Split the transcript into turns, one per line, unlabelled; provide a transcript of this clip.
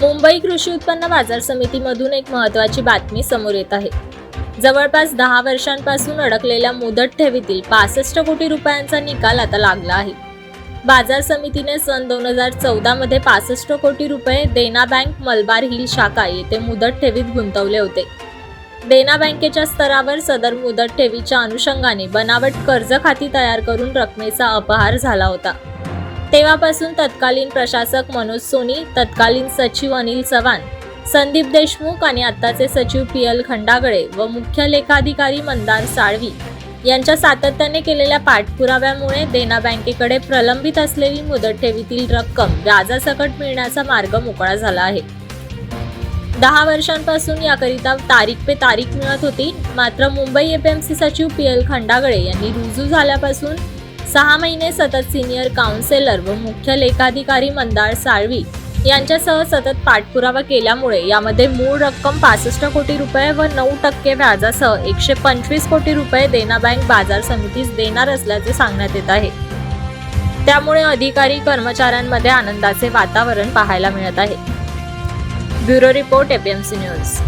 मुंबई कृषी उत्पन्न बाजार समितीमधून एक महत्त्वाची बातमी समोर येत आहे. जवळपास दहा वर्षांपासून अडकलेल्या मुदत ठेवीतील पासष्ट कोटी रुपयांचा निकाल आता लागला आहे. बाजार समितीने सन दोन हजार चौदामध्ये पासष्ट कोटी रुपये देना बँक मलबार हिल शाखा येथे मुदत ठेवीत गुंतवले होते. देना बँकेच्या स्तरावर सदर मुदत ठेवीच्या अनुषंगाने बनावट कर्ज खाती तयार करून रकमेचा अपहार झाला होता. तेव्हापासून तत्कालीन प्रशासक मनोज सोनी तत्कालीन सचिव अनिल चव्हाण संदीप देशमुख आणि आत्ताचे सचिव पी एल खंडागळे व मुख्य लेखाधिकारी मंदार साळवी यांच्या सातत्याने केलेल्या पाठपुराव्यामुळे देना बँकेकडे प्रलंबित असलेली मुदत ठेवीतील रक्कम व्याजासकट मिळण्याचा मार्ग मोकळा झाला आहे. दहा वर्षांपासून याकरिता तारीख पे तारीख मिळत होती. मात्र मुंबई एपीएमसी सचिव पी एल खंडागळे यांनी रुजू झाल्यापासून सहा महिने सतत सिनियर काउन्सिलर व मुख्य लेखाधिकारी मंदार साळवी यांच्यासह सतत पाठपुरावा केल्यामुळे यामध्ये मूळ रक्कम पासष्ट कोटी रुपये व नऊ टक्के व्याजासह एकशे पंचवीस कोटी रुपये देना बँक बाजार समितीस देणार असल्याचे सांगण्यात येत आहे. त्यामुळे अधिकारी कर्मचाऱ्यांमध्ये आनंदाचे वातावरण पाहायला मिळत आहे. Bureau report APMC news.